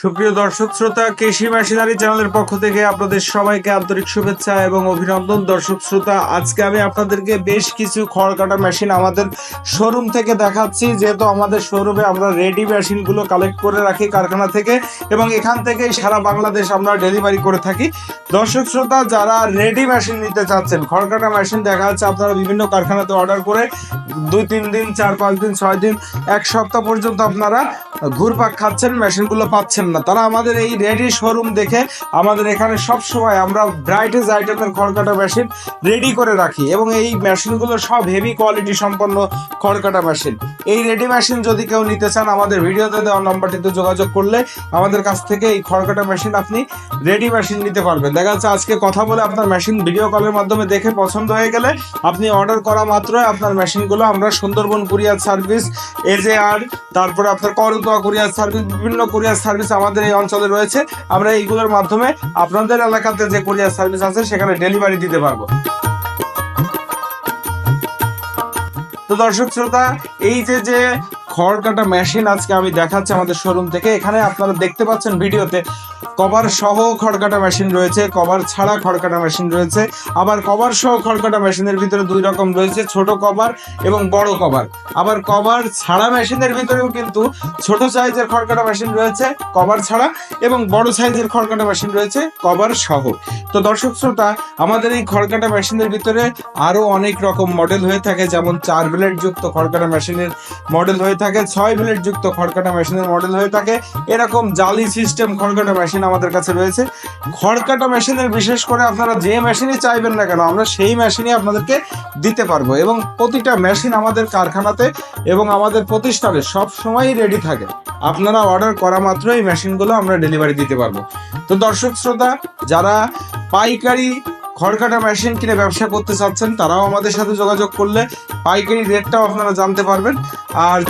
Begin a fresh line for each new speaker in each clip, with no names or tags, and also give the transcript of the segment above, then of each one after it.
সুপ্রিয় দর্শক শ্রোতা কৃষি মেশিনারি চ্যানেলের পক্ষ থেকে আপনাদের সবাইকে আন্তরিক শুভেচ্ছা এবং অভিনন্দন। দর্শক শ্রোতা, আজকে আমি আপনাদেরকে বেশ কিছু খড় কাটা মেশিন আমাদের শোরুম থেকে দেখাচ্ছি। যেহেতু আমাদের শোরুমে আমরা রেডি মেশিনগুলো কালেক্ট করে রাখি কারখানা থেকে এবং এখান থেকেই সারা বাংলাদেশ আমরা ডেলিভারি করে থাকি। দর্শক শ্রোতা, যারা রেডি মেশিন নিতে চাচ্ছেন খড় কাটা মেশিন দেখা যাচ্ছে আপনারা বিভিন্ন কারখানাতে অর্ডার করে দুই, তিন দিন, চার, পাঁচ দিন, ছয় দিন, এক সপ্তাহ পর্যন্ত আপনারা ঘুরপাক খাচ্ছেন, মেশিনগুলো পাচ্ছেন না। তারা আমাদের এই রেডি শোরুম দেখে আমাদের এখানে সব সময় আমরা ব্রাইটেজ আইটেমের খড়কাটা মেশিন রেডি করে রাখি এবং এই মেশিনগুলো সব হেভি কোয়ালিটি সম্পন্ন খড়কাটা মেশিন এই রেডি মেশিন যদি কেউ নিতে চান, আমাদের ভিডিওতে দেওয়া নম্বরটিতে যোগাযোগ করলে আমাদের কাছ থেকে এই খড়কাটা মেশিন আপনি রেডি মেশিন নিতে পারবেন। দেখা যাচ্ছে আজকে কথা বলে আপনার মেশিন ভিডিও কলের মাধ্যমে দেখে পছন্দ হয়ে গেলে আপনি অর্ডার করা মাত্রই আপনার মেশিনগুলো আমরা সুন্দরবন কুরিয়ার সার্ভিস এজেআর তারপরে আপনার করতোয়া কুরিয়ার সার্ভিস বিভিন্ন কুরিয়ার সার্ভিস আমাদের এই অঞ্চলে রয়েছে। আমরা এইগুলোর মাধ্যমে আপনাদের এলাকাতে যে কুরিয়ার সার্ভিস আছে, সেখানে ডেলিভারি দিতে পারব। তো দর্শক শ্রোতা, এই যে যে খড় কাটা মেশিন আজকে আমি দেখাচ্ছি আমাদের শোরুম থেকে, এখানে আপনারা দেখতে পাচ্ছেন ভিডিওতে কভার সহ খড়কাটা মেশিন রয়েছে কভার ছাড়া খড়কাটা মেশিন রয়েছে, আবার কভার সহ খড়কাটা মেশিনের ভিতরে দুই রকম রয়েছে, ছোট কভার এবং বড় কভার আবার কভার ছাড়া মেশিনের ভিতরেও কিন্তু ছোট সাইজের খড়কাটা মেশিন রয়েছে কভার ছাড়া এবং বড় সাইজের খড়কাটা মেশিন রয়েছে কভার সহ। তো দর্শক শ্রোতা, আমাদের এই খড়কাটা মেশিনের ভিতরে আরও অনেক রকম মডেল হয়ে থাকে, যেমন চার ব্লেড যুক্ত খড়কাটা মেশিনের মডেল হয়ে থাকে, ছয় ব্লেড যুক্ত খড়কাটা মেশিনের মডেল হয়ে থাকে। এরকম জালি সিস্টেম খড়কাটা মেশিন আমাদের কাছে রয়েছে। খড়কাটা মেশিনের বিশেষ করে আপনারা যে মেশিনই চাইবেন না কেন, আমরা সেই মেশিনই আপনাদেরকে দিতে পারব। এবং প্রতিটা মেশিন আমাদের কারখানাতে এবং আমাদের প্রতিষ্ঠানে সব সময়ই রেডি থাকে। আপনারা অর্ডার করা মাত্র এই মেশিনগুলো আমরা ডেলিভারি দিতে পারব। তো দর্শক শ্রোতা, যারা পাইকারি খড়কাটা মেশিন কিনে ব্যবসা করতে চাচ্ছেন, তারাও আমাদের সাথে যোগাযোগ করলে পাইকারি রেটটাও আপনারা জানতে পারবেন। আর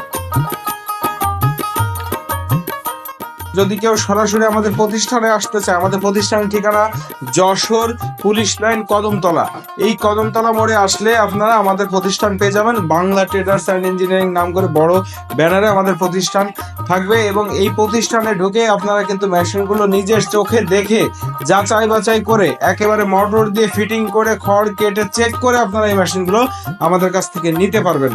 যদি কেউ সরাসরি আমাদের প্রতিষ্ঠানে আসতে চায়, আমাদের প্রতিষ্ঠানের ঠিকানা যশোর পুলিশ লাইন কদমতলা। এই কদমতলা মোড়ে আসলে আপনারা আমাদের প্রতিষ্ঠান পেয়ে যাবেন। বাংলা ট্রেডার্স অ্যান্ড ইঞ্জিনিয়ারিং নাম করে বড় ব্যানারে আমাদের প্রতিষ্ঠান থাকবে এবং এই প্রতিষ্ঠানে ঢুকে আপনারা কিন্তু মেশিনগুলো নিজের চোখে দেখে যাচাই বাছাই করে, একেবারে মোটর দিয়ে ফিটিং করে খড় কেটে চেক করে আপনারা এই মেশিনগুলো আমাদের কাছ থেকে নিতে পারবেন।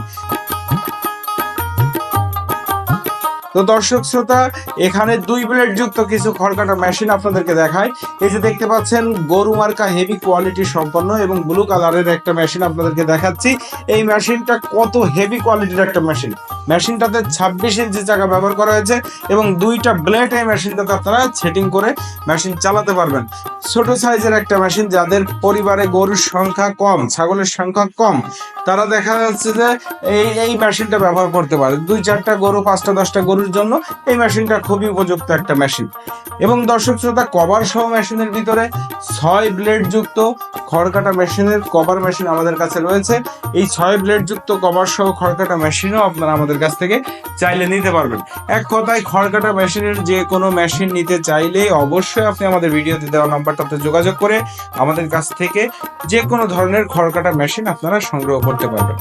তো দর্শক শ্রোতা, এখানে দুই ব্লেড যুক্ত কিছু খড়কাটা মেশিন আপনাদেরকে দেখায়। এই যে দেখতে পাচ্ছেন, গরু মার্কা হেভি কোয়ালিটি সম্পন্ন এবং ব্লু কালারের একটা মেশিন আপনাদেরকে দেখাচ্ছি। এই মেশিনটা কত হেভি কোয়ালিটির একটা মেশিন মেশিনটাতে ছাব্বিশ ইঞ্চি চাকা ব্যবহার করা হয়েছে এবং দুইটা ব্লেড এই মেশিনটাতে আপনারা সেটিং করে মেশিন চালাতে পারবেন। ছোট সাইজের একটা মেশিন যাদের পরিবারে গরুর সংখ্যা কম, ছাগলের সংখ্যা কম, তারা দেখা যাচ্ছে যে এই এই মেশিনটা ব্যবহার করতে পারে। দুই, চারটা গরু, পাঁচটা, দশটা গরুর জন্য এই মেশিনটা খুবই উপযুক্ত একটা মেশিন এবং দর্শক শ্রোতা কভার সহ মেশিনের ভিতরে ছয় ব্লেড যুক্ত খড়কাটা মেশিনের কভার মেশিন আমাদের কাছে রয়েছে। এই ছয় ব্লেড যুক্ত কভার সহ খড়কাটা মেশিনও আপনারা আমাদের কাছ থেকে চাইলে নিতে পারবেন। এক কথায় খড়কাটা মেশিনের যে কোনো মেশিন নিতে চাইলে অবশ্যই আপনি আমাদের ভিডিওতে দেওয়া নাম্বারটাতে যোগাযোগ করে আমাদের কাছ থেকে যে কোনো ধরনের খড়কাটা মেশিন আপনারা সংগ্রহ করতে পারবেন।